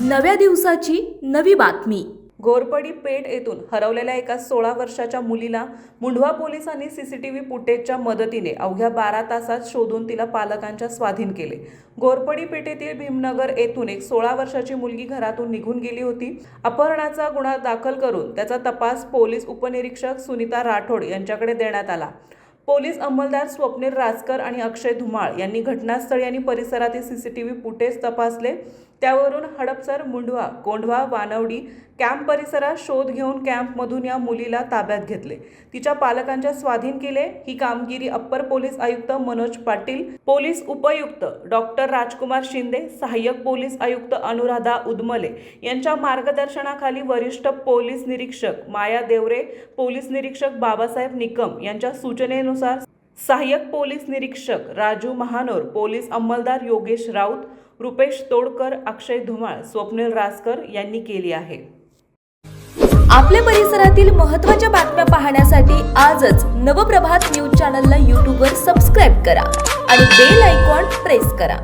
नव्या दिवसाची नवी बातमी. घोरपडी पेठ येथून हरवलेल्या एका सोळा वर्षाच्या मुलीला मुंढवा पोलिसांनी सीसीटीव्ही फुटेजच्या मदतीने अवघ्या बारा तासात शोधून तिला पालकांच्या स्वाधीन केले. घोरपडी पेठेतील भीमनगर येथून एक सोळा वर्षाची मुलगी घरातून निघून गेली होती. अपहरणाचा गुन्हा दाखल करून त्याचा तपास पोलीस उपनिरीक्षक सुनीता राठोड यांच्याकडे देण्यात आला. पोलीस अंमलदार स्वप्नील राजकर आणि अक्षय धुमाळ यांनी घटनास्थळी आणि परिसरातील सीसीटीव्ही फुटेज तपासले. त्यावरून हडपसर मुंढवा कोंढवा वानवडी कॅम्प परिसरात शोध घेऊन कॅम्पमधून या मुलीला ताब्यात घेतले. तिच्या पालकांच्या स्वाधीन केले ही कामगिरी अप्पर पोलीस आयुक्त मनोज पाटील पोलीस उपयुक्त डॉक्टर राजकुमार शिंदे सहाय्यक पोलीस आयुक्त अनुराधा उदमले यांच्या मार्गदर्शनाखाली वरिष्ठ पोलीस निरीक्षक माया देवरे पोलीस निरीक्षक बाबासाहेब निकम यांच्या सूचनेनुसार सहाय्यक पोलीस निरीक्षक राजू महानोर पोलीस अंमलदार योगेश राऊत रुपेश तोडकर अक्षय धुमाळ स्वप्नील रासकर यांनी केली आहे. आपल्या परिसरातील महत्त्वाच्या बातम्या पाहण्यासाठी आजच नवप्रभात न्यूज चॅनलला यूट्यूबवर सबस्क्राईब करा आणि बेल आयकॉन प्रेस करा.